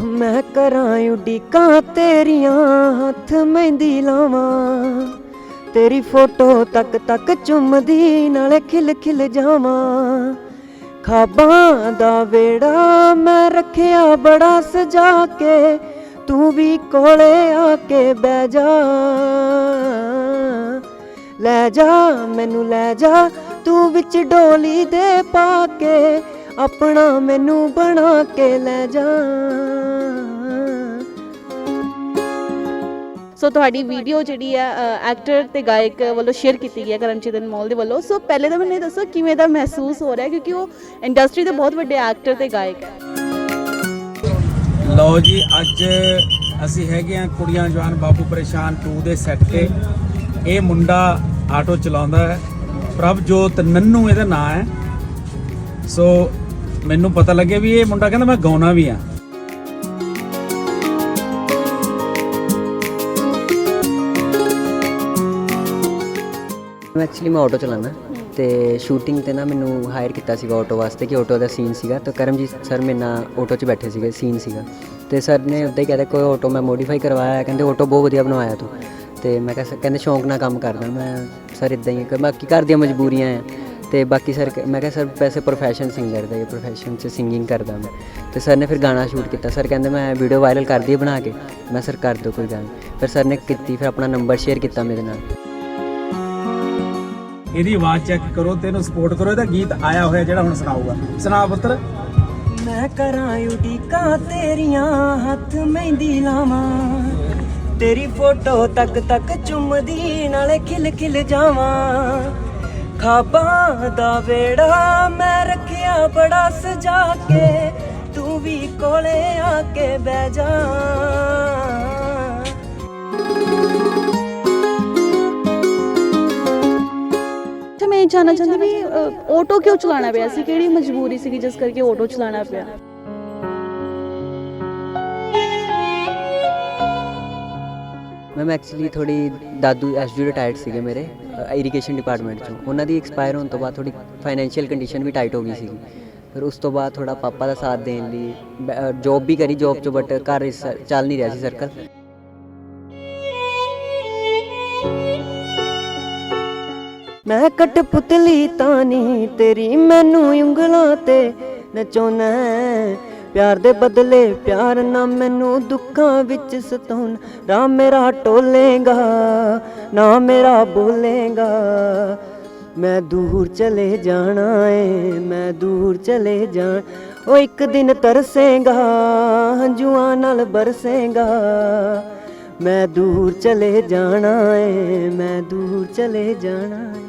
ਮੈਂ ਕਰਾਂ ਉਡੀਕਾਂ ਤੇਰੀਆਂ ਹੱਥ ਮਹਿੰਦੀ ਲਾਵਾਂ। ਤੇਰੀ ਫੋਟੋ ਤੱਕ ਤੱਕ ਚੁੰਮਦੀ, ਨਾਲੇ ਖਿਲ ਖਿਲ ਜਾਵਾਂ। ਖਾਬਾਂ ਦਾ ਵੇੜਾ ਮੈਂ ਰੱਖਿਆ ਬੜਾ ਸਜਾ ਕੇ, ਤੂੰ ਵੀ ਕੋਲੇ ਆ ਕੇ ਬਹਿ ਜਾ। ਲੈ ਜਾ, ਮੈਨੂੰ ਲੈ ਜਾ, ਤੂੰ ਵਿੱਚ ਡੋਲੀ ਦੇ ਪਾ ਕੇ, ਆਪਣਾ ਮੈਨੂੰ ਬਣਾ ਕੇ ਲੈ ਜਾ। ਸੋ ਤੁਹਾਡੀ ਵੀਡੀਓ ਜਿਹੜੀ ਹੈ ਐਕਟਰ ਤੇ ਗਾਇਕ ਵੱਲੋਂ ਸ਼ੇਅਰ ਕੀਤੀ ਗਈ ਹੈ ਕਰਮਜੀਤ ਅਨਮੋਲ ਦੇ ਵੱਲੋਂ। ਸੋ ਪਹਿਲੇ ਤਾਂ ਮੈਨੂੰ ਇਹ ਦੱਸੋ, ਕਿਵੇਂ ਦਾ ਮਹਿਸੂਸ ਹੋ ਰਿਹਾ? ਕਿਉਂਕਿ ਉਹ ਇੰਡਸਟਰੀ ਦੇ ਬਹੁਤ ਵੱਡੇ ਐਕਟਰ ਤੇ ਗਾਇਕ ਹੈ। ਲਓ ਜੀ, ਅੱਜ ਅਸੀਂ ਹੈਗੇ ਆ ਕੁੜੀਆਂ ਜਵਾਨ ਬਾਬੂ ਪਰੇਸ਼ਾਨ 2 ਦੇ ਸੈੱਟ ਤੇ। ਇਹ ਮੁੰਡਾ ਆਟੋ ਚਲਾਉਂਦਾ ਹੈ। ਪ੍ਰਭਜੋਤ ਨੰਨੂ ਇਹਦਾ ਨਾਮ ਹੈ। ਸੋ ਮੈਨੂੰ ਪਤਾ ਲੱਗਿਆ ਵੀ ਇਹ ਮੁੰਡਾ ਕਹਿੰਦਾ ਮੈਂ ਗਾਉਣਾ ਵੀ ਆ। ਐਕਚੁਅਲੀ ਮੈਂ ਆਟੋ ਚਲਾਉਂਦਾ। ਤੇ ਸ਼ੂਟਿੰਗ ਤੇ ਨਾ ਮੈਨੂੰ ਹਾਇਰ ਕੀਤਾ ਸੀਗਾ ਆਟੋ ਵਾਸਤੇ ਕਿ ਆਟੋ ਦਾ ਸੀਨ ਸੀਗਾ। ਤਾਂ ਕਰਮਜੀਤ ਸਰ ਮੇਰੇ ਨਾਲ ਆਟੋ 'ਚ ਬੈਠੇ ਸੀਗੇ ਸੀਨ ਸੀਗਾ। ਤੇ ਸਰ ਨੇ ਉੱਦਾਂ ਹੀ ਕਹਿੰਦੇ ਕੋਈ ਆਟੋ ਮੈਂ ਮੋਡੀਫਾਈ ਕਰਵਾਇਆ। ਕਹਿੰਦੇ ਆਟੋ ਬਹੁਤ ਵਧੀਆ ਬਣਵਾਇਆ ਤੂੰ। ਤੇ ਮੈਂ ਕਿਹਾ, ਸਰ, ਕਹਿੰਦੇ ਸ਼ੌਂਕ ਨਾਲ ਕੰਮ ਕਰਦਾ। ਮੈਂ ਸਰ ਇਦਾਂ ਹੀ ਬਾਕੀ ਘਰ ਦੀਆਂ ਮਜਬੂਰੀਆਂ ਆ। ਤੇ ਬਾਕੀ ਸਰ ਮੈਂ ਕਿਹਾ, ਸਰ, ਵੈਸੇ ਪ੍ਰੋਫੈਸ਼ਨ ਸਿੰਗਰ ਦਾ ਇਹ ਪ੍ਰੋਫੈਸ਼ਨ 'ਚ ਸਿੰਗਿੰਗ ਕਰਦਾ ਮੈਂ। ਤੇ ਸਰ ਨੇ ਫਿਰ ਗਾਣਾ ਸ਼ੂਟ ਕੀਤਾ। ਸਰ ਕਹਿੰਦੇ, ਮੈਂ ਵੀਡੀਓ ਵਾਇਰਲ ਕਰਦੀ ਦਈਏ ਬਣਾ ਕੇ। ਮੈਂ ਸਰ, ਕਰ ਦਿਓ ਕੋਈ ਗੱਲ ਫਿਰ ਸਰ ਨੇ ਕੀਤੀ, ਫਿਰ ਆਪਣਾ ਨੰਬਰ ਸ਼ੇਅਰ ਕੀਤਾ ਮੇਰੇ ਨਾਲ। ਇਹਦੀ ਆਵਾਜ਼ ਚੈੱਕ ਕਰੋ ਤੇ ਇਹਨੂੰ ਸਪੋਰਟ ਕਰੋ। ਇਹਦਾ ਗੀਤ ਆਇਆ ਹੋਇਆ ਜਿਹੜਾ ਹੁਣ ਸੁਣਾਊਗਾ। ਸੁਣਾ ਪੁੱਤਰ। ਮੈਂ ਕਰਾਂ ਉਡੀਕਾਂ ਤੇਰੀਆਂ, ਹੱਥ ਮਹਿੰਦੀ ਲਾਵਾਂ। ਤੇਰੀ ਫੋਟੋ ਤੱਕ ਤੱਕ ਚੁੰਮਦੀ, ਨਾਲੇ ਖਿਲ ਖਿਲ ਜਾਵਾਂ। ਖਾਬਾਂ ਦਾ ਵੇੜਾ ਮੈਂ ਰੱਖਿਆ ਬੜਾ ਸਜਾ ਕੇ, ਤੂੰ ਵੀ ਕੋਲੇ ਆ ਕੇ ਬਹਿ ਜਾ। ਅੱਛਾ ਮੈਂ ਚਾਹੁੰਦੀ ਵੀ ਅ, ਆਟੋ ਕਿਉਂ ਚਲਾਉਣਾ ਪਿਆ ਸੀ? ਕਿਹੜੀ ਮਜਬੂਰੀ ਸੀਗੀ ਜਿਸ ਕਰਕੇ ਆਟੋ ਚਲਾਉਣਾ ਪਿਆ? ਮੈਮ ਐਕਚੁਅਲੀ ਥੋੜੀ ਦਾਦੂ ਐਸਡੀ ਰਿਟਾਇਰਡ ਸੀਗੇ ਮੇਰੇ ਇਰੀਗੇਸ਼ਨ ਡਿਪਾਰਟਮੈਂਟ ਚੋਂ। ਉਹਨਾਂ ਦੀ ਐਕਸਪਾਇਰ ਹੋਣ ਤੋਂ ਬਾਅਦ ਥੋੜੀ ਫਾਈਨੈਂਸ਼ੀਅਲ ਕੰਡੀਸ਼ਨ ਵੀ ਟਾਈਟ ਹੋ ਗਈ ਸੀਗੀ। ਫਿਰ ਉਸ ਤੋਂ ਬਾਅਦ ਥੋੜਾ ਪਾਪਾ ਦਾ ਸਾਥ ਦੇਣ ਲਈ ਜੌਬ ਵੀ ਕਰੀ ਜੌਬ ਚੋਂ ਬਟ ਘਰ ਇਸ- ਚੱਲ ਨਹੀਂ ਰਿਹਾ ਸੀ ਸਰਕਲ ਮੈਂ ਕਟ ਪੁਤਲੀ ਤਾਂ ਨਹੀਂ ਤੇਰੀ ਮੈਨੂੰ ਉਂਗਲਾਂ ਤੇ ਨਚਾਉਣਾ ਹੈ। ਪਿਆਰ ਦੇ ਬਦਲੇ ਪਿਆਰ ਨਾ ਮੈਨੂੰ ਦੁੱਖਾਂ ਵਿੱਚ ਸਤਾਉਣ। ਨਾ ਮੇਰਾ ਟੋਲੇਗਾ, ਨਾ ਮੇਰਾ ਬੋਲੇਗਾ। ਮੈਂ ਦੂਰ ਚਲੇ ਜਾਣਾ ਏ, ਮੈਂ ਦੂਰ ਚਲੇ ਜਾਣ। ਉਹ ਇੱਕ ਦਿਨ ਤਰਸੇਗਾ, ਹੰਝੂਆਂ ਨਾਲ ਬਰਸੇਗਾ। ਮੈਂ ਦੂਰ ਚਲੇ ਜਾਣਾ ਏ, ਮੈਂ ਦੂਰ ਚਲੇ ਜਾਣਾ ਏ।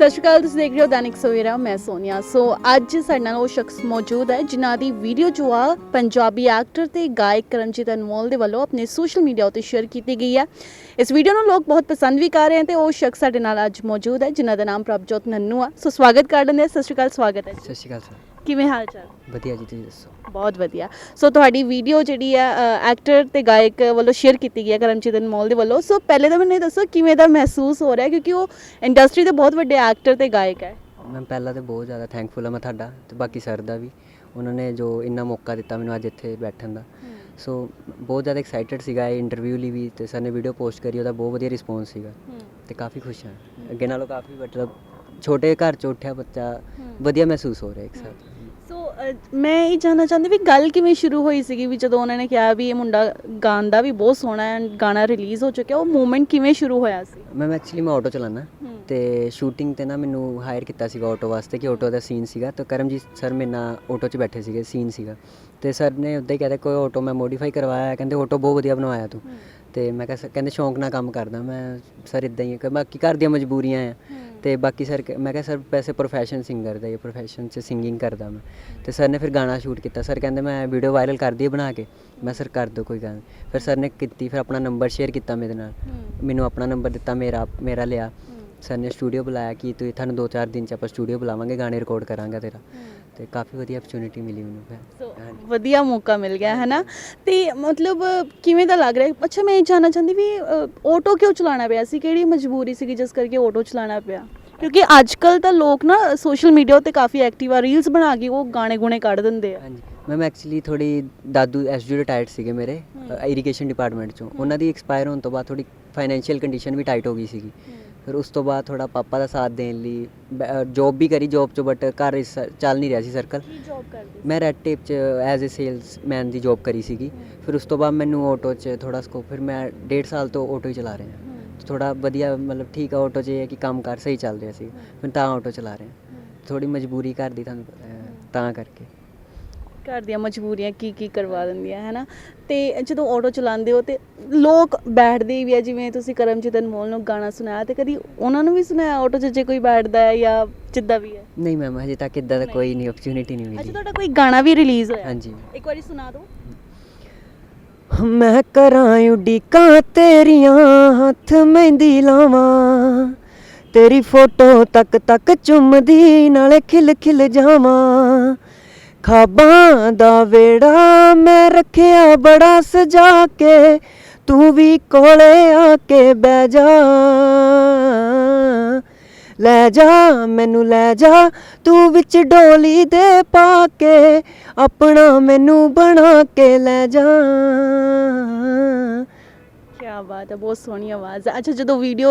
ਸਤਿ ਸ਼੍ਰੀ ਅਕਾਲ, ਤੁਸੀਂ ਦੇਖ ਰਹੇ ਹੋ ਦੈਨਿਕ ਸਵੇਰਾ, ਮੈਂ ਸੋਨੀਆ। ਸੋ ਅੱਜ ਸਾਡੇ ਨਾਲ ਉਹ ਸ਼ਖਸ ਮੌਜੂਦ ਹੈ ਜਿਨ੍ਹਾਂ ਦੀ ਵੀਡੀਓ ਜੋ ਆ ਪੰਜਾਬੀ ਐਕਟਰ ਤੇ ਗਾਇਕ ਕਰਮਜੀਤ ਅਨਮੋਲ ਦੇ ਵੱਲੋਂ ਆਪਣੇ ਸੋਸ਼ਲ ਮੀਡੀਆ ਉੱਤੇ ਸ਼ੇਅਰ ਕੀਤੀ ਗਈ ਹੈ। ਇਸ ਵੀਡੀਓ ਨੂੰ ਲੋਕ ਬਹੁਤ ਪਸੰਦ ਵੀ ਕਰ ਰਹੇ ਹਨ ਤੇ ਉਹ ਸ਼ਖਸ ਸਾਡੇ ਨਾਲ ਅੱਜ ਮੌਜੂਦ ਹੈ, ਜਿਨ੍ਹਾਂ ਦਾ ਨਾਮ ਪ੍ਰਭਜੋਤ ਨੰਨੂ ਆ। ਸੋ ਸਵਾਗਤ ਕਰ ਲੈਂਦੇ ਹਾਂ। ਸਤਿ ਸ਼੍ਰੀ ਅਕਾਲ, ਸਵਾਗਤ ਹੈ ਸਤਿ ਸ਼੍ਰੀ ਅਕਾਲ, ਸਰ। ਕਿਵੇਂ ਹਾਲ ਚਾਲ ਵਧੀਆ ਜੀ ਤੁਸੀਂ ਦੱਸੋ? ਬਹੁਤ ਵਧੀਆ। ਸੋ ਤੁਹਾਡੀ ਵੀਡੀਓ ਜਿਹੜੀ ਹੈ ਐਕਟਰ ਤੇ ਗਾਇਕ ਵੱਲੋਂ ਸ਼ੇਅਰ ਕੀਤੀ ਗਈ ਹੈ ਕਰਮਜੀਤ ਅਨਮੋਲ ਦੇ ਵੱਲੋਂ। ਸੋ ਪਹਿਲੇ ਤਾਂ ਮੈਨੂੰ ਇਹ ਦੱਸੋ ਕਿਵੇਂ ਦਾ ਮਹਿਸੂਸ ਹੋ ਰਿਹਾ? ਕਿਉਂਕਿ ਉਹ ਇੰਡਸਟਰੀ ਦੇ ਬਹੁਤ ਵੱਡੇ ਐਕਟਰ ਤੇ ਗਾਇਕ ਹੈ। ਮੈਂ ਪਹਿਲਾਂ ਤੇ ਬਹੁਤ ਜ਼ਿਆਦਾ ਥੈਂਕਫੁਲ ਹਾਂ ਮੈਂ ਤੁਹਾਡਾ ਤੇ ਬਾਕੀ ਸਰ ਦਾ ਵੀ। ਉਹਨਾਂ ਨੇ ਜੋ ਇੰਨਾ ਮੌਕਾ ਦਿੱਤਾ ਮੈਨੂੰ ਅੱਜ ਇੱਥੇ ਬੈਠਣ ਦਾ। ਸੋ ਬਹੁਤ ਜ਼ਿਆਦਾ ਐਕਸਾਈਟਡ ਸੀਗਾ ਇਹ ਇੰਟਰਵਿਊ ਲਈ ਵੀ ਤੇ ਸਰ ਨੇ ਵੀਡੀਓ ਪੋਸਟ ਕਰੀ ਉਹਦਾ ਬਹੁਤ ਵਧੀਆ ਰਿਸਪੌਂਸ ਸੀਗਾ। ਤੇ ਕਾਫੀ ਖੁਸ਼ ਹਾਂ। ਅੱਗੇ ਨਾਲੋਂ ਕਾਫੀ ਮਤਲਬ ਛੋਟੇ ਘਰ ਚ ਉੱਠਿਆ ਬੱਚਾ ਵਧੀਆ ਮਹਿਸੂਸ ਹੋ ਰਿਹਾ ਇੱਕ ਸਾਥ ਸੋ ਅ, ਮੈਂ ਇਹ ਜਾਣਨਾ ਚਾਹੁੰਦੀ ਵੀ ਗੱਲ ਕਿਵੇਂ ਸ਼ੁਰੂ ਹੋਈ ਸੀਗੀ ਵੀ ਜਦੋਂ ਉਹਨਾਂ ਨੇ ਕਿਹਾ ਵੀ ਇਹ ਮੁੰਡਾ ਗਾਉਂਦਾ ਵੀ ਬਹੁਤ ਸੋਹਣਾ ਹੈ ਗਾਣਾ ਰਿਲੀਜ਼ ਹੋ ਚੁੱਕਿਆ ਉਹ ਮੂਵਮੈਂਟ ਕਿਵੇਂ ਸ਼ੁਰੂ ਹੋਇਆ ਸੀ? ਮੈਂ ਐਕਚੁਅਲੀ ਮੈਂ ਆਟੋ ਚਲਾਉਂਦਾ ਤੇ ਸ਼ੂਟਿੰਗ ਤੇ ਨਾ ਮੈਨੂੰ ਹਾਇਰ ਕੀਤਾ ਸੀਗਾ ਆਟੋ ਵਾਸਤੇ ਕਿ ਆਟੋ ਦਾ ਸੀਨ ਸੀਗਾ ਤਾਂ ਕਰਮਜੀਤ ਸਰ ਮੇਰੇ ਨਾਲ ਆਟੋ 'ਚ ਬੈਠੇ ਸੀਗੇ ਸੀਨ ਸੀਗਾ। ਤੇ ਸਰ ਨੇ ਉੱਦਾਂ ਹੀ ਕਹਿੰਦੇ ਕੋਈ ਆਟੋ ਮੈਂ ਮੋਡੀਫਾਈ ਕਰਵਾਇਆ ਕਹਿੰਦੇ ਆਟੋ ਬਹੁਤ ਵਧੀਆ ਬਣਵਾਇਆ ਤੂੰ। ਤੇ ਮੈਂ ਕਿਹਾ ਸਰ ਕਹਿੰਦੇ ਸ਼ੌਂਕ ਨਾਲ ਕੰਮ ਕਰਦਾ ਮੈਂ ਸਰ ਇਦਾਂ ਹੀ ਕਿ ਬਾਕੀ ਘਰ ਦੀਆਂ ਮਜਬੂਰੀਆਂ ਆ। ਤੇ ਬਾਕੀ ਸਰ ਮੈਂ ਕਿਹਾ ਸਰ ਵੈਸੇ ਪ੍ਰੋਫੈਸ਼ਨ ਸਿੰਗਰ ਦਾ ਇਹ ਪ੍ਰੋਫੈਸ਼ਨ 'ਚ ਸਿੰਗਿੰਗ ਕਰਦਾ ਮੈਂ। ਤੇ ਸਰ ਨੇ ਫਿਰ ਗਾਣਾ ਸ਼ੂਟ ਕੀਤਾ। ਸਰ ਕਹਿੰਦੇ ਮੈਂ ਵੀਡੀਓ ਵਾਇਰਲ ਕਰ ਦਈਏ ਬਣਾ ਕੇ। ਮੈਂ ਸਰ ਕਰ ਦਿਓ ਕੋਈ ਗੱਲ ਫਿਰ ਸਰ ਨੇ ਕੀਤੀ ਫਿਰ ਆਪਣਾ ਨੰਬਰ ਸ਼ੇਅਰ ਕੀਤਾ ਮੇਰੇ ਨਾਲ। ਮੈਨੂੰ ਆਪਣਾ ਨੰਬਰ ਦਿੱਤਾ ਮੇਰਾ ਮੇਰਾ ਲਿਆ। ਸਰ ਨੇ ਸਟੂਡੀਓ ਬੁਲਾਇਆ ਕਿ ਤੂੰ ਤੁਹਾਨੂੰ 2-4 ਦਿਨ ਚ ਆਪਾਂ ਸਟੂਡੀਓ ਬੁਲਾਵਾਂਗੇ ਗਾਣੇ ਰਿਕਾਰਡ ਕਰਾਂਗਾ ਤੇਰਾ। ਤੇ ਕਾਫੀ ਵਧੀਆ ਆਪਰਚੂਨਿਟੀ ਮਿਲੀ ਮੈਨੂੰ ਫਿਰ। ਵਧੀਆ ਮੌਕਾ ਮਿਲ ਗਿਆ ਹੈ ਨਾ ਤੇ ਮਤਲਬ ਕਿਵੇਂ ਦਾ ਲੱਗ ਰਿਹਾ? ਅੱਛਾ ਮੈਂ ਇਹ ਜਾਣਨਾ ਚਾਹੁੰਦੀ ਵੀ ਆਟੋ ਕਿਉਂ ਚਲਾਉਣਾ ਪਿਆ ਸੀ? ਕਿਹੜੀ ਮਜਬੂਰੀ ਸੀਗੀ ਜਿਸ ਕਰਕੇ ਆਟੋ ਚਲਾਉਣਾ ਪਿਆ? ਕਿਉਂਕਿ ਅੱਜ ਕੱਲ ਤਾਂ ਲੋਕ ਨਾ ਸੋਸ਼ਲ ਮੀਡੀਆ ਉੱਤੇ ਕਾਫੀ ਐਕਟਿਵ ਆ ਰੀਲਸ ਬਣਾ ਕੇ ਉਹ ਗਾਣੇ ਗੁਣੇ ਕੱਢ ਦਿੰਦੇ ਆ। ਹਾਂਜੀ। ਮੈਮ ਐਕਚੁਅਲੀ ਥੋੜੀ ਦਾਦੂ ਐਸਜੀ ਰਿਟਾਇਰਡ ਸੀਗੇ ਮੇਰੇ ਇਰੀਗੇਸ਼ਨ ਡਿਪਾਰਟਮੈਂਟ ਚੋਂ। ਉਹਨਾਂ ਦੀ ਐਕਸਪਾਇਰ ਹੋਣ ਤੋਂ ਬਾਅਦ ਥੋੜੀ ਫਾਈਨੈਂਸ਼ੀਅਲ ਕੰਡੀਸ਼ਨ ਵੀ ਟਾਈਟ ਹੋ ਗਈ ਸੀਗੀ। ਫਿਰ ਉਸ ਤੋਂ ਬਾਅਦ ਥੋੜਾ ਪਾਪਾ ਦਾ ਸਾਥ ਦੇਣ ਲਈ ਜੌਬ ਵੀ ਕਰੀ ਜੌਬ ਚੋਂ ਬਟ ਘਰ ਚੱਲ ਨਹੀਂ ਰਿਹਾ ਸੀ ਸਰਕਲ ਕੀ ਜੌਬ ਕਰਦੇ ਮੈਂ ਰੈਡ ਟੇਪ ਚ ਐਜ਼ ਅ ਸੇਲਸਮੈਨ ਦੀ ਜੌਬ ਕਰੀ ਸੀਗੀ। ਫਿਰ ਉਸ ਤੋਂ ਬਾਅਦ ਮੈਨੂੰ ਆਟੋ 'ਚ ਥੋੜਾ ਸਕੋਪ ਫਿਰ ਮੈਂ ਡੇਢ ਸਾਲ ਤੋਂ ਆਟੋ ਹੀ ਚਲਾ ਰਿਹਾ। ਥੋੜਾ ਵਧੀਆ ਮਤਲਬ ਠੀਕ ਆ ਆਟੋ 'ਚ ਇਹ ਹੈ ਕਿ ਕੰਮ ਕਰ ਸਹੀ ਚੱਲ ਰਿਹਾ ਸੀ। ਮੈਂ ਤਾਂ ਆਟੋ ਚਲਾ ਰਿਹਾ। ਥੋੜੀ ਮਜਬੂਰੀ ਘਰ ਦੀ ਤੁਹਾਨੂੰ ਪਤਾ ਤਾਂ ਕਰਕੇ। ਘਰ ਦੀਆਂ ਮਜਬੂਰੀਆਂ ਕੀ ਕੀ ਕਰਵਾ ਦਿੰਦੀਆਂ ਹੈ ਨਾ ਤੇ ਜਦੋਂ ਆਟੋ ਚਲਾਉਂਦੇ ਹੋ ਤੇ ਲੋਕ ਬੈਠਦੇ ਵੀ ਆ ਜਿਵੇਂ ਤੁਸੀਂ ਕਰਮਜੀਤ ਅਨਮੋਲ ਨੂੰ ਗਾਣਾ ਸੁਣਾਇਆ ਤੇ ਕਦੀ ਉਹਨਾਂ ਨੂੰ ਵੀ ਸੁਣਾਇਆ ਆਟੋ 'ਚ ਕੋਈ ਬੈਠਦਾ ਹੈ ਜਾਂ ਜਿੱਦਾਂ ਵੀ ਹੈ? ਨਹੀਂ ਮੈਮ ਹਜੇ ਤੱਕ ਇਦਾਂ ਦਾ ਕੋਈ ਨਹੀਂ ਓਪਰਚ्युनिटी ਨਹੀਂ ਮਿਲੀ। ਅੱਛਾ ਤੁਹਾਡਾ ਕੋਈ ਗਾਣਾ ਵੀ ਰਿਲੀਜ਼ ਹੋਇਆ? ਹਾਂਜੀ। ਇੱਕ ਵਾਰੀ ਸੁਣਾ ਦਿਓ। ਮੈਂ ਕਰਾਂ ਉਡੀਕਾਂ ਤੇਰੀਆਂ ਹੱਥ ਮਹਿੰਦੀ ਲਾਵਾਂ। ਤੇਰੀ ਫੋਟੋ ਤੱਕ ਤੱਕ ਚੁੰਮਦੀ ਨਾਲੇ ਖਿਲ ਖਿਲ ਜਾਵਾਂ। ਖਾਬਾਂ ਦਾ ਵੇੜਾ ਮੈਂ ਰੱਖਿਆ ਬੜਾ ਸਜਾ ਕੇ, ਤੂੰ ਵੀ ਕੋਲੇ ਆ ਕੇ ਬਹਿ ਜਾ। ਲੈ ਜਾ, ਮੈਨੂੰ ਲੈ ਜਾ, ਤੂੰ ਵਿੱਚ ਡੋਲੀ ਦੇ ਪਾ ਕੇ, ਆਪਣਾ ਮੈਨੂੰ ਬਣਾ ਕੇ ਲੈ ਜਾ। ਕੀ ਬਾਤ ਹੈ ਬਹੁਤ ਸੋਹਣੀ ਆਵਾਜ਼ ਹੈ। ਅੱਛਾ ਜਦੋਂ ਵੀਡੀਓ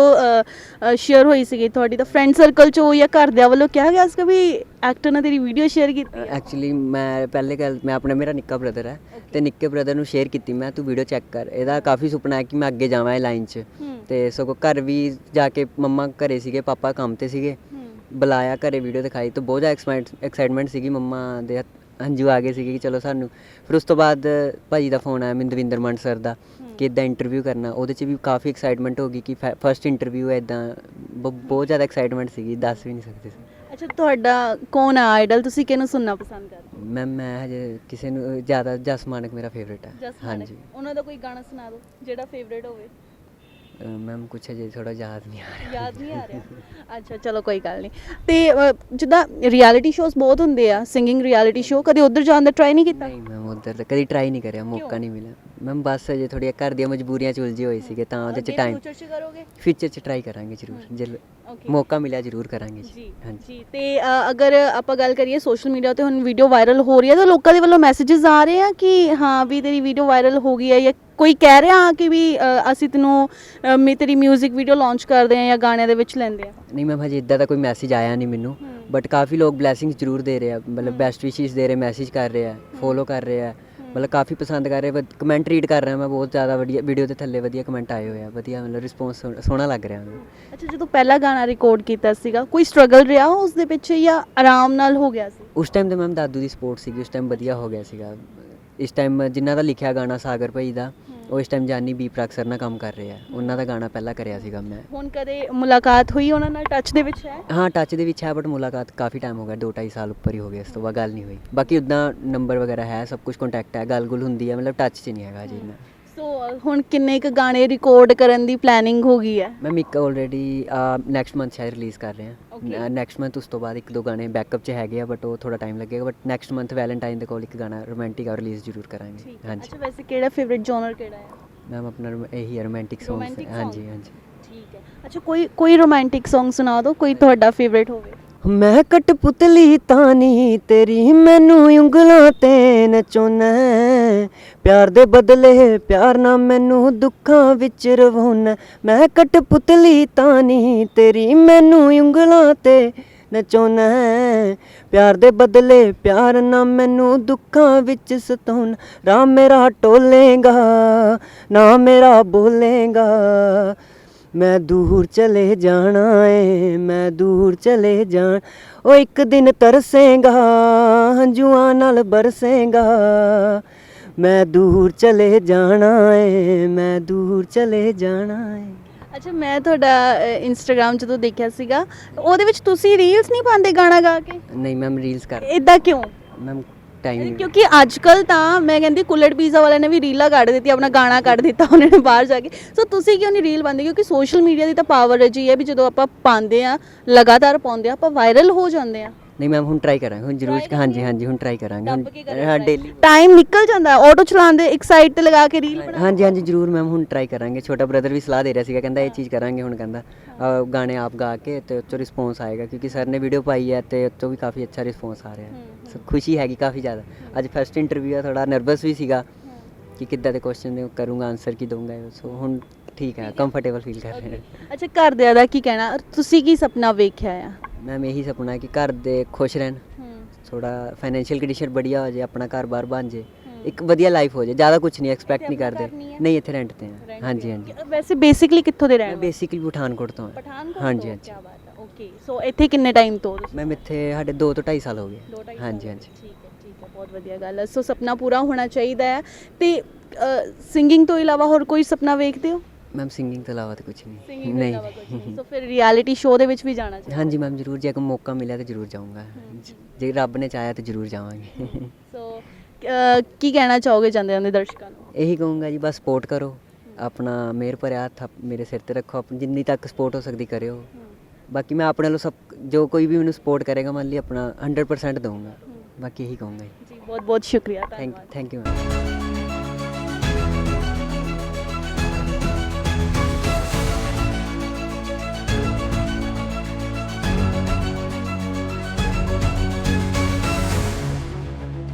ਸ਼ੇਅਰ ਹੋਈ ਸੀਗੀ ਤੁਹਾਡੀ ਤਾਂ ਫਰੈਂਡ ਸਰਕਲ ਚੋਂ ਜਾਂ ਘਰਦਿਆਂ ਵੱਲੋਂ ਕਿਹਾ ਗਿਆ ਸੀ ਵੀ ਐਕਟਰ ਨੇ ਤੇਰੀ ਵੀਡੀਓ ਸ਼ੇਅਰ ਕੀਤੀ ਹੈ? ਐਕਚੁਅਲੀ ਮੈਂ ਪਹਿਲੇ ਗੱਲ ਮੈਂ ਆਪਣਾ ਮੇਰਾ ਨਿੱਕਾ ਬ੍ਰਦਰ ਹੈ ਤੇ ਨਿੱਕੇ ਬ੍ਰਦਰ ਨੂੰ ਸ਼ੇਅਰ ਕੀਤੀ ਮੈਂ ਤੂੰ ਵੀਡੀਓ ਚੈੱਕ ਕਰ। ਇਹਦਾ ਕਾਫੀ ਸੁਪਨਾ ਹੈ ਕਿ ਮੈਂ ਅੱਗੇ ਜਾਵਾਂ ਇਹ ਲਾਈਨ 'ਚ। ਤੇ ਸਗੋਂ ਘਰ ਵੀ ਜਾ ਕੇ ਮੰਮਾ ਘਰੇ ਸੀਗੇ ਪਾਪਾ ਕੰਮ ਤੇ ਸੀਗੇ। ਬੁਲਾਇਆ ਘਰੇ ਵੀਡੀਓ ਦਿਖਾਈ ਤਾਂ ਬਹੁਤ ਜ਼ਿਆਦਾ ਐਕਸਾਈਟਮੈਂਟ ਸੀਗੀ ਮੰਮਾ ਦੇ ਹੰਝੂ ਆ ਗਏ ਸੀਗੇ ਕਿ ਚਲੋ ਸਾਨੂੰ। ਫਿਰ ਉਸ ਤੋਂ ਬਾਅਦ ਭਾਜੀ ਦਾ ਫੋਨ ਆਇਆ ਮਿੰਦਵਿੰਦਰ ਮੰਡ ਸਰ ਦਾ ਕਿ ਇਦਾਂ ਇੰਟਰਵਿਊ ਕਰਨਾ। ਉਹਦੇ 'ਚ ਵੀ ਕਾਫੀ ਐਕਸਾਈਟਮੈਂਟ ਹੋ ਗਈ ਕਿ ਫਰਸਟ ਇੰਟਰਵਿਊ ਹੈ ਇਦਾਂ ਬਹੁਤ ਜ਼ਿਆਦਾ ਐਕਸਾਈਟਮੈਂਟ ਸੀਗੀ ਦੱਸ ਵੀ ਨਹੀਂ ਸਕਦੇ ਸੀ। ਅੱਛਾ ਤੁਹਾਡਾ ਕੌਣ ਹੈ ਆਈਡਲ ਤੁਸੀਂ ਕਿਹਨੂੰ ਸੁਣਨਾ ਪਸੰਦ ਕਰਦੇ ਹੋ? ਮੈਮ ਮੈਂ ਹਜੇ ਕਿਸੇ ਨੂੰ ਜ਼ਿਆਦਾ ਜਸ ਮਾਨਕ ਮੇਰਾ ਫੇਵਰੇਟ ਹੈ। ਹਾਂਜੀ। ਉਹਨਾਂ ਦਾ ਕੋਈ ਗਾਣਾ ਸੁਣਾ ਦਿਓ ਜਿਹੜਾ ਫੇਵਰੇਟ ਹੋਵੇ। ਮੈਮ ਕੁਛ ਹਜੇ ਥੋੜਾ ਯਾਦ ਨਹੀਂ ਆ ਰਿਹਾ। ਯਾਦ ਨਹੀਂ ਆ ਰਿਹਾ। ਅੱਛਾ ਚਲੋ ਕੋਈ ਗੱਲ ਨਹੀਂ। ਤੇ ਅ, ਜਿੱਦਾਂ ਰਿਐਲਿਟੀ ਸ਼ੋਜ਼ ਬਹੁਤ ਹੁੰਦੇ ਆ ਸਿੰਗਿੰਗ ਰਿਐਲਿਟੀ ਸ਼ੋ ਕਦੇ ਉਧਰ ਜਾਣ ਦਾ ਟਰਾਈ ਨਹੀਂ ਕੀਤਾ? ਨਹੀਂ ਮੈਮ ਉਧਰ ਤਾਂ ਕਦੀ ਟਰਾਈ ਨਹੀਂ ਕਰਿਆ ਮੌਕਾ ਨਹੀਂ ਮਿਲਿਆ। ਮੈਮ ਬਸ ਹਜੇ ਥੋੜੀਆਂ ਘਰ ਦੀਆਂ ਮਜਬੂਰੀਆਂ ਚ ਉਲਝੇ ਹੋਏ ਸੀਗੇ ਤਾਂ ਉਹਦੇ ਚ ਟਾਈਮ ਫਿਊਚਰ ਚ ਕਰੋਗੇ? ਫਿਊਚਰ ਚ ਟਰਾਈ ਕਰਾਂਗੇ ਜ਼ਰੂਰ ਜੇ ਮੌਕਾ ਮਿਲਿਆ ਜ਼ਰੂਰ ਕਰਾਂਗੇ ਜੀ। ਜੀ ਹਾਂਜੀ। ਜੀ ਤੇ ਅ, ਅਗਰ ਆਪਾਂ ਗੱਲ ਕਰੀਏ ਸੋਸ਼ਲ ਮੀਡੀਆ ਤੇ ਹੁਣ ਵੀਡੀਓ ਵਾਇਰਲ ਹੋ ਰਹੀ ਹੈ ਤਾਂ ਲੋਕਾਂ ਦੇ ਵੱਲੋਂ ਮੈਸੇजेस ਆ ਰਹੇ ਆ ਕਿ ਹਾਂ ਵੀ ਤੇਰੀ ਵੀਡੀਓ ਵਾਇਰਲ ਹੋ ਗਈ ਹੈ ਜਾਂ ਕੋਈ ਕਹਿ ਰਿਹਾ ਕਿ ਵੀ ਅ, ਅਸੀਂ ਤੈਨੂੰ ਅ, ਮੇ ਤੇਰੀ 뮤직 ਵੀਡੀਓ ਲਾਂਚ ਕਰਦੇ ਆ ਜਾਂ ਗਾਣਿਆਂ ਦੇ ਵਿੱਚ ਲੈਂਦੇ ਆ ਨਹੀਂ ਮੈਮ ਹਜੇ ਇਦਾਂ ਦਾ ਕੋਈ ਮੈਸੇਜ ਆਇਆ ਨਹੀਂ ਮੈਨੂੰ। ਬਟ ਕਾਫੀ ਲੋਕ ਬਲੇਸਿੰਗਸ ਜ਼ਰੂਰ ਦੇ ਰਹੇ ਆ ਮਤਲਬ ਬੈਸਟ ਵਿਸ਼ੇਸ ਦੇ ਰਹੇ ਮੈਸੇਜ ਕਰ ਰਹੇ ਆ ਫੋਲੋ ਕਰ ਰਹੇ ਆ ਮਤਲਬ ਕਾਫੀ ਪਸੰਦ ਕਰ ਰਹੇ ਕਮੈਂਟ ਰੀਡ ਕਰ ਰਿਹਾ ਮੈਂ ਬਹੁਤ ਜ਼ਿਆਦਾ ਵਧੀਆ ਵੀਡੀਓ ਦੇ ਥੱਲੇ ਵਧੀਆ ਕਮੈਂਟ ਆਏ ਹੋਏ ਆ ਵਧੀਆ ਮਤਲਬ ਰਿਸਪੌਂਸ ਸੋਹਣਾ ਲੱਗ ਰਿਹਾ ਮੈਨੂੰ। ਅੱਛਾ ਜਦੋਂ ਪਹਿਲਾ ਗਾਣਾ ਰਿਕਾਰਡ ਕੀਤਾ ਸੀਗਾ ਕੋਈ ਸਟਰਗਲ ਰਿਹਾ ਉਸ ਦੇ ਪਿੱਛੇ ਜਾਂ ਆਰਾਮ ਨਾਲ ਹੋ ਗਿਆ ਸੀ? ਉਸ ਟਾਈਮ ਤੇ ਮੈਮ ਦਾਦੂ ਦੀ ਸਪੋਰਟ ਸੀਗੀ ਉਸ ਟਾਈਮ ਵਧੀਆ ਹੋ ਗਿਆ ਸੀਗਾ। ਇਸ ਟਾਈਮ ਜਿਨ੍ਹਾਂ ਦਾ ਲਿਖਿਆ ਗਾਣਾ ਸਾਗਰ ਭਾਈ ਦਾ ਉਹ ਇਸ ਟਾਈਮ ਜਾਨੀ ਬੀ ਪ੍ਰਕ ਸਰ ਨਾਲ ਕੰਮ ਕਰ ਰਹੇ ਆ ਉਹਨਾਂ ਦਾ ਗਾਣਾ ਪਹਿਲਾਂ ਕਰਿਆ ਸੀਗਾ ਮੈਂ। ਹੁਣ ਕਦੇ ਮੁਲਾਕਾਤ ਹੋਈ ਉਹਨਾਂ ਨਾਲ? ਟੱਚ ਦੇ ਵਿੱਚ ਹੈ? ਹਾਂ ਟੱਚ ਦੇ ਵਿੱਚ ਹੈ ਬਟ ਮੁਲਾਕਾਤ ਕਾਫੀ ਟਾਈਮ ਹੋ ਗਿਆ 2.5 ਸਾਲ ਉੱਪਰ ਹੀ ਹੋ ਗਿਆ ਇਸ ਤੋਂ ਬਾਅਦ ਗੱਲ ਨਹੀਂ ਹੋਈ। ਬਾਕੀ ਉਦਾਂ ਨੰਬਰ ਵਗੈਰਾ ਹੈ ਸਭ ਕੁਝ ਕੰਟੈਕਟ ਹੈ ਗੱਲ ਗੁੱਲ ਹੁੰਦੀ ਹੈ ਮਤਲਬ ਟੱਚ 'ਚ ਨਹੀਂ ਹੈਗਾ ਜੀ ਇੰਨਾ। ਸੋ ਹੁਣ ਕਿੰਨੇ ਕੁ ਗਾਣੇ ਰਿਕਾਰਡ ਕਰਨ ਦੀ ਪਲੈਨਿੰਗ ਹੋ ਗਈ ਹੈ? ਮੈਂ ਇੱਕ ਆਲਰੇਡੀ ਨੈਕਸਟ ਮੰਥ ਸ਼ਾਇਦ ਰਿਲੀਜ਼ ਕਰ ਰਹੇ. ਹਾਂ। ਨੈਕਸਟ ਮੰਥ ਉਸ ਤੋਂ ਬਾਅਦ ਇੱਕ ਦੋ ਗਾਣੇ ਬੈਕਅਪ 'ਚ ਹੈਗੇ ਆ ਬਟ ਉਹ ਥੋੜਾ ਟਾਈਮ ਲੱਗੇਗਾ ਬਟ ਨੈਕਸਟ ਮੰਥ ਵੈਲੈਂਟਾਈਨ ਦੇ ਕੋਲ ਇੱਕ ਗਾਣਾ ਰੋਮਾਂਟਿਕ ਆ ਰਿਲੀਜ਼ ਜ਼ਰੂਰ ਕਰਾਂਗੇ। ਹਾਂਜੀ। ਅੱਛਾ ਵੈਸੇ ਕਿਹੜਾ ਫੇਵਰਿਟ ਜਨਰ ਕਿਹੜਾ ਹੈ? ਮੈਮ ਆਪਣਾ ਇਹੀ ਰੋਮਾਂਟਿਕ ਸੌਂਗਸ ਹਾਂਜੀ? ਹਾਂਜੀ। ਠੀਕ ਹੈ। ਅੱਛਾ ਕੋਈ ਕੋਈ ਰੋਮਾਂਟਿਕ Song ਸੁਣਾ ਦਿਓ ਕੋਈ ਤੁਹਾਡਾ ਫੇਵਰਿਟ ਹੋਵੇ। ਮੈਂ ਕਟਪੁਤਲੀ ਤਾਨੀ, ਤੇਰੀ ਮੈਨੂੰ ਉਂਗਲਾਂ ਤੇ ਨਚੋਨਾ ਪਿਆਰ ਦੇ ਬਦਲੇ ਪਿਆਰ ਨਾ ਮੈਨੂੰ ਦੁੱਖਾਂ ਵਿੱਚ ਰਵਾਉਣਾ ਮੈਂ ਕਟਪੁਤਲੀ ਤਾਨੀ, ਤੇਰੀ ਮੈਨੂੰ ਉਂਗਲਾਂ ਤੇ ਨਚੋਨਾ ਪਿਆਰ ਦੇ ਬਦਲੇ ਪਿਆਰ ਨਾ ਮੈਨੂੰ ਦੁੱਖਾਂ ਵਿੱਚ ਸਤਾਉਣਾ ਰਾਹ ਮੇਰਾ ਟੋਲੇਗਾ, ਨਾ ਮੇਰਾ ਬੋਲੇਗਾ। ਮੈਂ ਦੂਰ ਚਲੇ ਜਾਣਾ ਏ ਮੈਂ ਦੂਰ ਚਲੇ ਜਾਣ। ਉਹ ਇੱਕ ਦਿਨ ਤਰਸੇਗਾ ਹੰਝੂਆਂ ਨਾਲ ਬਰਸੇਗਾ। ਮੈਂ ਦੂਰ ਚਲੇ ਜਾਣਾ ਏ ਮੈਂ ਦੂਰ ਚਲੇ ਜਾਣਾ ਏ। ਅੱਛਾ ਮੈਂ ਤੁਹਾਡਾ ਇੰਸਟਾਗ੍ਰam ਜਦੋਂ ਦੇਖਿਆ ਸੀਗਾ ਉਹਦੇ ਵਿੱਚ ਤੁਸੀਂ ਰੀਲਸ ਨਹੀਂ ਪਾਉਂਦੇ ਗਾਣਾ ਗਾ ਕੇ? ਨਹੀਂ ਮੈਮ ਰੀਲਸ ਕਰ ਇਦਾਂ ਕਿਉਂ? ਮੈਮ ਟਾਈਮ ਨਹੀਂ ਕਿਉਂਕਿ ਅੱਜ ਕੱਲ ਤਾਂ ਮੈਂ ਕਹਿੰਦੀ ਕੁੱਲੜ ਪੀਜ਼ਾ ਵਾਲਿਆਂ ਨੇ ਵੀ ਰੀਲਾਂ ਕੱਢ ਦਿੱਤੀ ਆਪਣਾ ਗਾਣਾ ਕੱਢ ਦਿੱਤਾ, ਉਹਨਾਂ ਨੇ ਬਾਹਰ ਜਾ ਕੇ। ਸੋ ਤੁਸੀਂ ਕਿਉਂ ਨਹੀਂ ਰੀਲ ਪਾਉਂਦੇ ਕਿਉਂਕਿ ਸੋਸ਼ਲ ਮੀਡੀਆ ਦੀ ਤਾਂ ਪਾਵਰ ਜੀ ਹੈ ਵੀ ਜਦੋਂ ਆਪਾਂ ਪਾਉਂਦੇ ਆ ਲਗਾਤਾਰ ਪਾਉਂਦੇ ਆ ਆਪਾਂ ਵਾਇਰਲ ਹੋ ਜਾਂਦੇ ਆ ਨਹੀਂ ਮੈਮ ਹੁਣ ਟਰਾਈ ਕਰਾਂਗੇ ਹੁਣ ਜ਼ਰੂਰ ਹਾਂਜੀ? ਹਾਂਜੀ ਹੁਣ ਟਰਾਈ ਕਰਾਂਗੇ ਹੁਣ ਹਾਂ। ਡੇਲੀ ਟਾਈਮ ਨਿਕਲ ਜਾਂਦਾ ਆਟੋ ਚਲਾਉਂਦੇ ਇੱਕ ਸਾਈਡ ਤੇ ਲਗਾ ਕੇ ਰੀਲ ਬਣਾ ਹਾਂਜੀ ਹਾਂਜੀ ਜ਼ਰੂਰ ਮੈਮ ਹੁਣ ਟਰਾਈ ਕਰਾਂਗੇ। ਛੋਟਾ ਬ੍ਰਦਰ ਵੀ ਸਲਾਹ ਦੇ ਰਿਹਾ ਸੀਗਾ ਕਹਿੰਦਾ ਇਹ ਚੀਜ਼ ਕਰਾਂਗੇ ਹੁਣ ਕਹਿੰਦਾ ਗਾਣੇ ਆਪ ਗਾ ਕੇ ਤੇ ਉੱਚੋਂ ਰਿਸਪੌਂਸ ਆਏਗਾ ਕਿਉਂਕਿ ਸਰ ਨੇ ਵੀਡੀਓ ਪਾਈ ਹੈ ਤੇ ਉੱਚੋਂ ਵੀ ਕਾਫੀ ਅੱਛਾ ਰਿਸਪੌਂਸ ਆ ਰਿਹਾ। ਸੋ ਖੁਸ਼ੀ ਹੈਗੀ ਕਾਫੀ ਜ਼ਿਆਦਾ। ਅੱਜ ਫਸਟ ਇੰਟਰਵਿਊ ਆ ਥੋੜਾ ਨਰਵਸ ਵੀ ਸੀਗਾ ਕਿ ਕਿੱਦਾਂ ਦੇ ਕੁਐਸਚਨ ਕਰੂੰਗਾ ਆਨਸਰ ਕੀ ਦਊਂਗਾ ਸੋ ਹੁਣ ਠੀਕ ਹੈ। ਕੰਫਰਟੇਬਲ ਫੀਲ ਕਰ ਰਹੇ ਹਾਂ। ਅੱਛਾ ਘਰਦਿਆਂ ਦਾ ਕੀ ਕਹਿਣਾ? ਤੁਸੀਂ ਕੀ ਸੁਪਨਾ ਵੇਖਿਆ ਆ? ਮੈਮ ਇਹੀ ਸੁਪਨਾ ਹੈ ਕਿ ਘਰ ਦੇ ਖੁਸ਼ ਰਹਿਣ। ਥੋੜਾ ਫਾਈਨੈਂਸ਼ੀਅਲ ਕੰਡੀਸ਼ਨ ਬੜੀਆ ਹੋ ਜਾਏ ਆਪਣਾ ਘਰ-ਬਾਰ ਬਣ ਜੇ। ਇੱਕ ਵਧੀਆ ਲਾਈਫ ਹੋ ਜਾਏ ਜ਼ਿਆਦਾ ਕੁਝ ਨਹੀਂ ਐਕਸਪੈਕਟ ਨਹੀਂ ਕਰਦੇ। ਨਹੀਂ ਇੱਥੇ ਰੈਂਟ ਤੇ ਹਾਂ। ਹਾਂਜੀ ਹਾਂਜੀ। ਵੈਸੇ ਬੇਸਿਕਲੀ ਕਿੱਥੋਂ ਦੇ ਰਹਿਣ ਬੇਸਿਕਲੀ ਪਠਾਨਕੋਟ ਤੋਂ ਹਾਂ। ਪਠਾਨਕੋਟ ਹਾਂਜੀ? ਹਾਂਜੀ। ਕਿਆ ਬਾਤ ਹੈ ਓਕੇ ਸੋ ਇੱਥੇ ਕਿੰਨੇ ਟਾਈਮ ਤੋਂ ਮੈਮ ਇੱਥੇ ਸਾਡੇ 2 ਤੋਂ 2.5 ਸਾਲ ਹੋ ਗਏ। ਹਾਂਜੀ ਹਾਂਜੀ। ਠੀਕ ਹੈ ਠੀਕ ਹੈ ਬਹੁਤ ਵਧੀਆ ਗੱਲ ਹੈ। ਸੋ ਸੁਪਨਾ ਪੂਰਾ ਹੋਣਾ ਚਾਹੀਦਾ ਹੈ। ਤੇ ਸਿੰਗਿੰਗ ਤੋਂ ਇਲਾਵਾ ਹੋਰ ਕੋਈ ਸੁਪਨਾ ਵੇਖਦੇ ਹੋ? ਮੈਮ ਸਿੰਗਿੰਗ ਤੋਂ ਇਲਾਵਾ ਤਾਂ ਕੁਝ ਨਹੀਂ। ਕੁਝ ਨਹੀਂ। ਸੋ ਫਿਰ ਰਿਐਲਿਟੀ ਸ਼ੋਅ ਦੇ ਵਿੱਚ ਵੀ ਜਾਣਾ ਚਾਹੀਦਾ ਹਾਂਜੀ ਮੈਮ ਜ਼ਰੂਰ। ਜੇ ਕੋਈ ਮੌਕਾ ਮਿਲਿਆ ਤਾਂ ਜ਼ਰੂਰ ਜਾਊਂਗਾ। ਜੇ ਰੱਬ ਨੇ ਚਾਹਿਆ ਤਾਂ ਜ਼ਰੂਰ ਜਾਵਾਂਗੇ। ਸੋ ਕੀ ਕਹਿਣਾ ਚਾਹੋਗੇ ਜਾਂਦੇ ਜਾਂਦੇ ਦਰਸ਼ਕਾਂ ਨੂੰ? ਇਹੀ ਕਹੂੰਗਾ ਜੀ ਬਸ ਸਪੋਰਟ ਕਰੋ। ਆਪਣਾ ਮਿਹਰ ਭਰਿਆ ਹੱਥ ਮੇਰੇ ਸਿਰ ਤੇ ਰੱਖੋ। ਆਪਣੀ ਜਿੰਨੀ ਤੱਕ ਸਪੋਰਟ ਹੋ ਸਕਦੀ ਕਰਿਓ। ਬਾਕੀ ਮੈਂ ਆਪਣੇ ਵੱਲੋਂ ਸਭ ਜੋ ਕੋਈ ਵੀ ਮੈਨੂੰ ਸਪੋਰਟ ਕਰੇਗਾ ਮੰਨ ਲਈ ਆਪਣਾ 100% ਦਊਂਗਾ। ਬਾਕੀ ਇਹੀ ਕਹੂੰਗਾ ਜੀ। ਬਹੁਤ ਬਹੁਤ ਸ਼ੁਕਰੀਆ ਥੈਂਕ ਥੈਂਕ ਯੂ ਮੈਮ